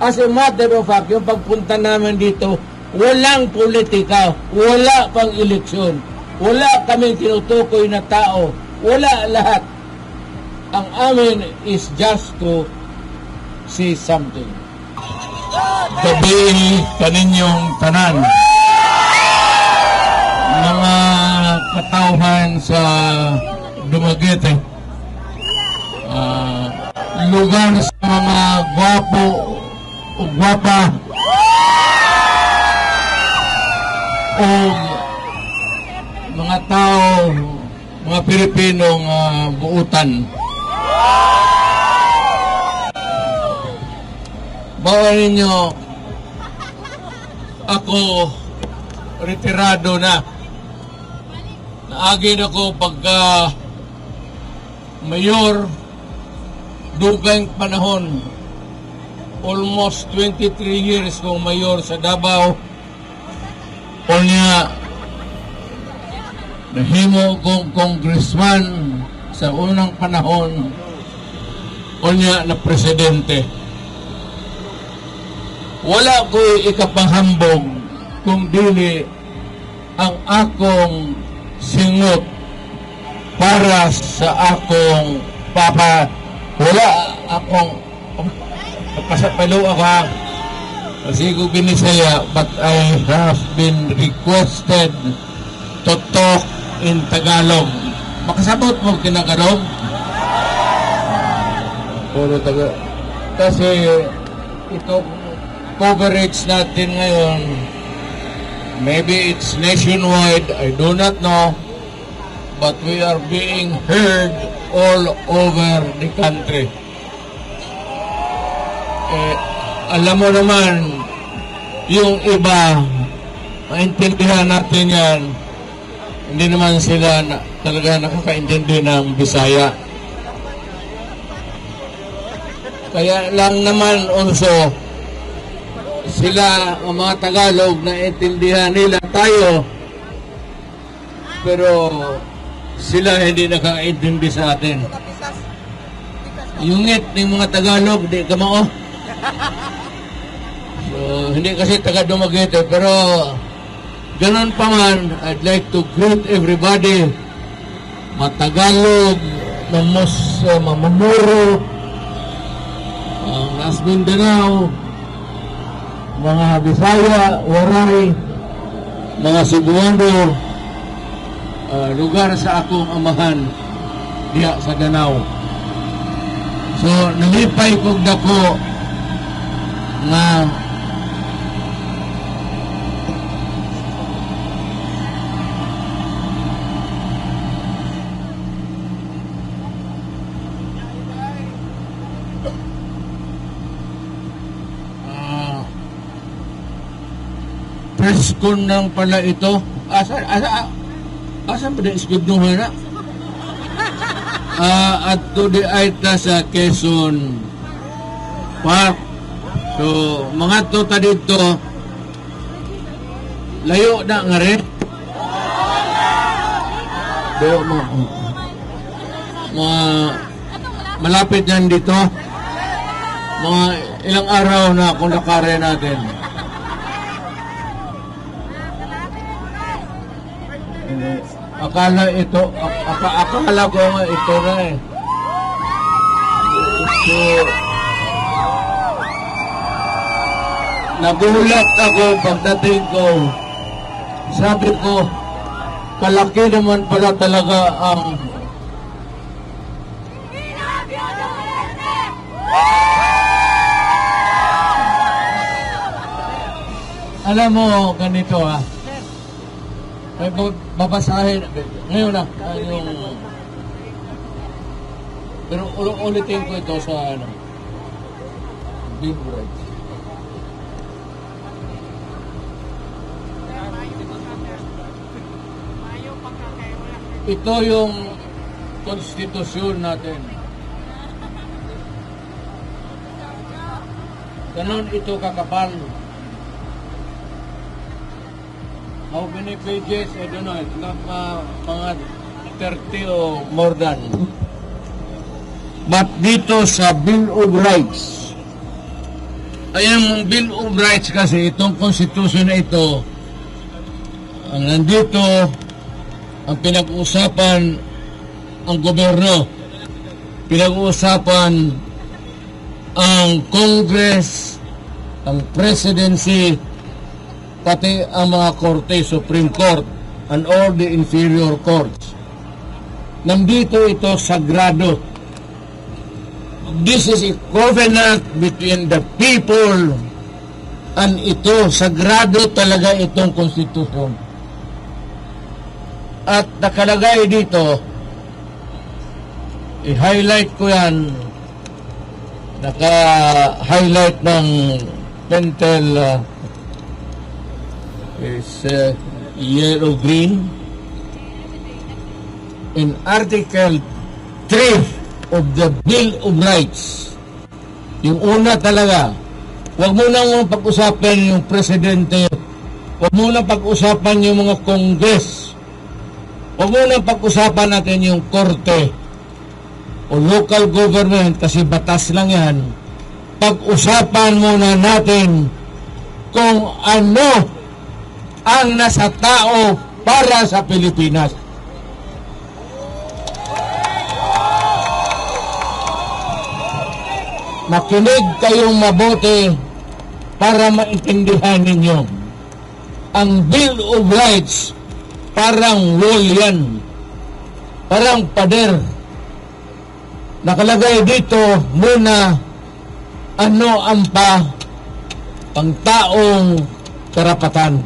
As a matter of fact, yung pagpunta namin dito, walang politika, wala pang eleksyon, wala kaming tinutukoy na tao, wala lahat. Ang amin is just to say something. Gabi kaninyong tanan. Mga katauhan sa Dumaguete. Ah, lugar sa mga gwapo o gwapa o mga tao, mga Pilipinong ah, buutan. Bawa ninyo, ako retirado na. Naagin ako pagka mayor, dugay panahon. Almost 23 years kong mayor sa Davao. O niya, nahimo kong congressman sa unang panahon. O niya na presidente. Wala ko ikapanghambog kung dili ang akong singot para sa akong papa. Wala akong pasapalo ako ha. Kasi ko binisaya but I have been requested to talk in Tagalog. Makasabot mo kinagarog? Puro Tagalog. Kasi ito coverage natin ngayon maybe it's nationwide I do not know but we are being heard all over the country alam mo naman yung iba maintindihan natin yan hindi naman sila na, talaga nakakaintindi ng Bisaya kaya lang naman also sila ang mga Tagalog na intindihan nila tayo pero sila hindi nakakaintindi sa atin. Yungit ng mga Tagalog, di ka mao. So, hindi kasi taga Dumaguete, pero ganun pa man, I'd like to greet everybody, mga Tagalog, Mamos, uh, Mamamuro, ang Las Mindanao, mga Bisaya, Waray, mga Cebuano, uh, lugar sa akong amahan diya sa Danau. So, nalipay kog dako Ah, press con lang pala ito. Asa, asa, asa ba na iskudnuhan na? Ah, at to the aita sa Quezon Park. So, mga to ta dito, layo na nga rin. Pero mga, mga malapit yan dito. Mga ilang araw na kung nakare natin. Akala ito, ak- akala ko nga ito na eh. So, nagulat ako pagdating ko. Sabi ko, kalaki naman pala talaga ang Alam mo, ganito ah. Ay, bu- babasahin. Ngayon na. yung... Pero ul- ulitin ko ito sa ano. Big words. Ito yung konstitusyon natin. Ganon ito kakapal. How many pages? I don't know. It's not uh, mga 30 o more than. But dito sa Bill of Rights, Ayan, Bill of Rights kasi, itong constitution na ito, ang nandito, ang pinag-uusapan, ang gobyerno, pinag-uusapan, ang Congress, ang Presidency, pati ang mga korte, Supreme Court, and all the inferior courts. Nandito ito sagrado. This is a covenant between the people and ito, sagrado talaga itong konstitusyon. At nakalagay dito, i-highlight ko yan, naka-highlight ng pentel uh, is uh, yellow-green. In Article 3 of the Bill of Rights, yung una talaga, huwag mo nang pag-usapan yung presidente, huwag mo pag-usapan yung mga congress, huwag mo nang pag-usapan natin yung korte o local government kasi batas lang yan. Pag-usapan muna natin kung ano ang nasa tao para sa Pilipinas. Makinig kayong mabuti para maintindihan ninyo. Ang Bill of Rights parang wall yan. Parang pader. Nakalagay dito muna ano ang pa pangtaong karapatan.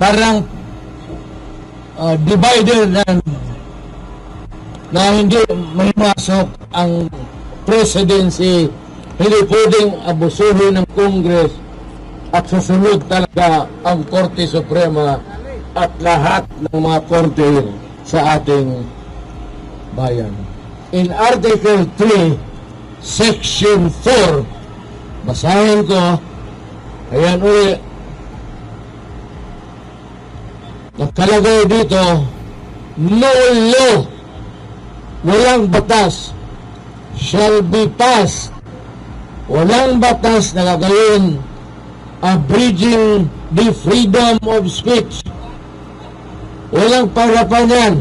Parang uh, divider na, na hindi may masok ang presidency, hindi pwedeng abusuhin ng Congress at susunod talaga ang Korte Suprema at lahat ng mga korte sa ating bayan. In Article 3, Section 4, basahin ko, ayan uli, nakalagay dito, no law, walang batas, shall be passed, walang batas na gagawin abridging the freedom of speech. Walang parapan yan.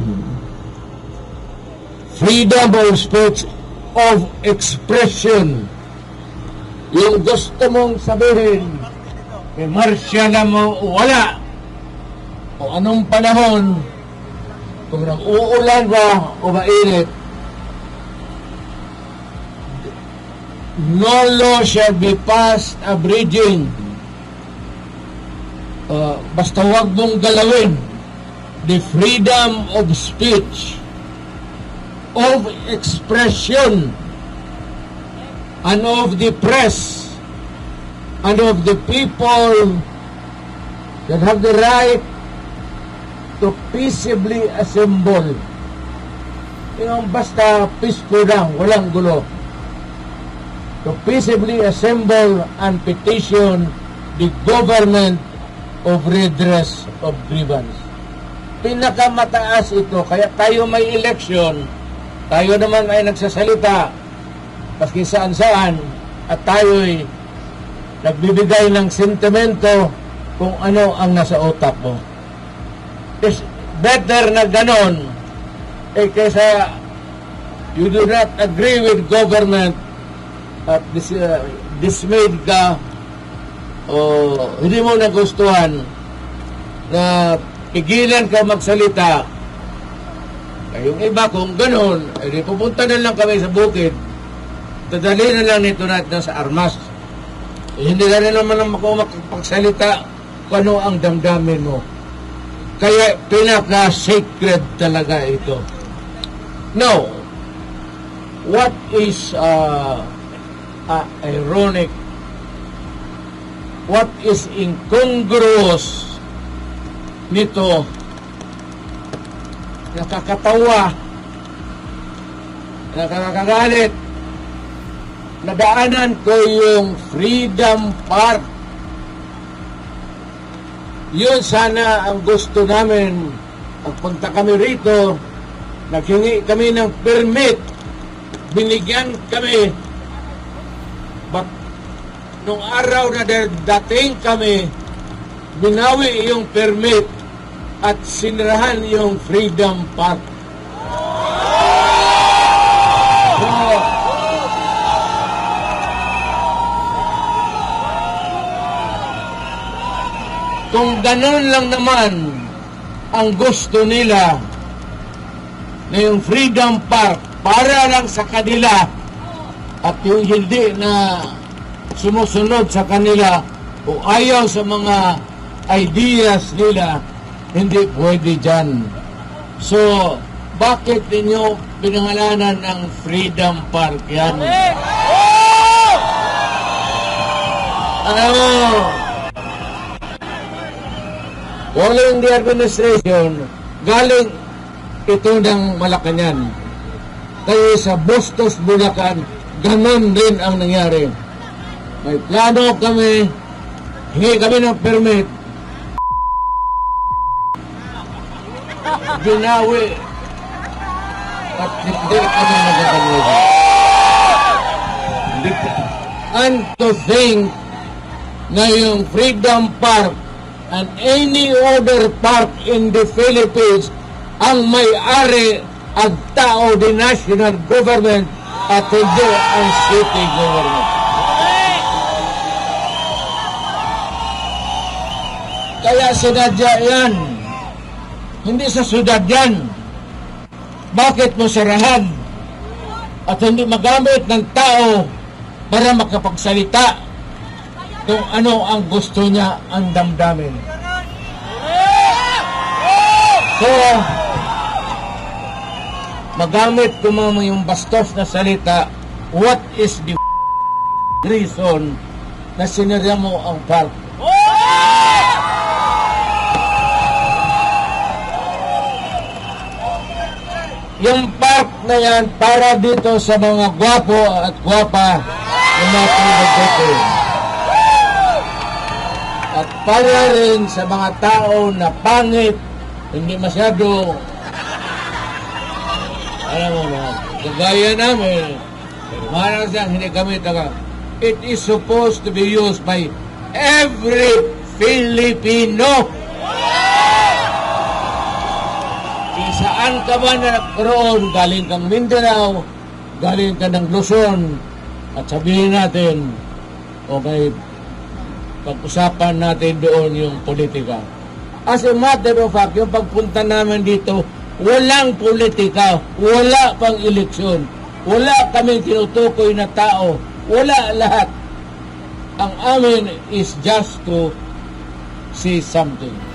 Freedom of speech of expression. Yung gusto mong sabihin, may marsya na mo, wala. O anong panahon, kung nag-uulan ba o mainit, no law shall be passed abridging. Uh, basta wag mong galawin the freedom of speech, of expression, and of the press, and of the people that have the right to peaceably assemble. Yung basta peaceful lang, walang gulo to peaceably assemble and petition the government of redress of grievance. Pinakamataas ito, kaya tayo may election, tayo naman ay nagsasalita, paski saan-saan, at tayo'y nagbibigay ng sentimento kung ano ang nasa utak mo. It's better na ganon, eh kaysa you do not agree with government, at dis, uh, dismayed ka o hindi mo nagustuhan na pigilan ka magsalita. Ay yung iba kung ganun ay di pupunta na lang kami sa bukid. Dadali na lang nito natin sa armas. Eh, hindi na rin naman ako makapagsalita kung ano ang damdamin mo. Kaya pinaka-sacred talaga ito. Now what is uh, uh, ironic. What is incongruous nito? Nakakatawa. Nakakagalit. Nadaanan ko yung Freedom Park. Yun sana ang gusto namin. Pagpunta kami rito, naghingi kami ng permit. Binigyan kami But nung araw na dating kami, binawi yung permit at sinirahan yung Freedom Park. So, kung ganun lang naman ang gusto nila na yung Freedom Park para lang sa kanila at yung hindi na sumusunod sa kanila o ayaw sa mga ideas nila, hindi pwede dyan. So, bakit ninyo pinangalanan ng Freedom Park yan? Alam mo, Following the administration, galing ito ng Malacanang. Kaya sa Bustos, Bulacan, ganon din ang nangyari. May plano kami, hingi kami ng permit, binawi, at hindi kami nagkakalit. And to think na yung Freedom Park and any other park in the Philippines ang may-ari at tao di national government at hindi ang city government. Kaya sinadya yan. Hindi sa syudad yan. Bakit mo sarahan at hindi magamit ng tao para makapagsalita kung ano ang gusto niya ang damdamin. So, magamit ko mga yung bastos na salita, what is the reason na sinirya mo ang park? Yung park na yan para dito sa mga gwapo at gwapa na mga at para rin sa mga tao na pangit, hindi masyado, alam mo na, kagaya namin, parang siyang hindi kami taga, it is supposed to be used by every Filipino. Saan ka man na nagkaroon, galing kang Mindanao, galing ka ng Luzon, at sabihin natin, okay, pag-usapan natin doon yung politika. As a matter of fact, yung pagpunta namin dito, walang politika, wala pang eleksyon, wala kaming tinutukoy na tao, wala lahat. Ang amin is just to see something.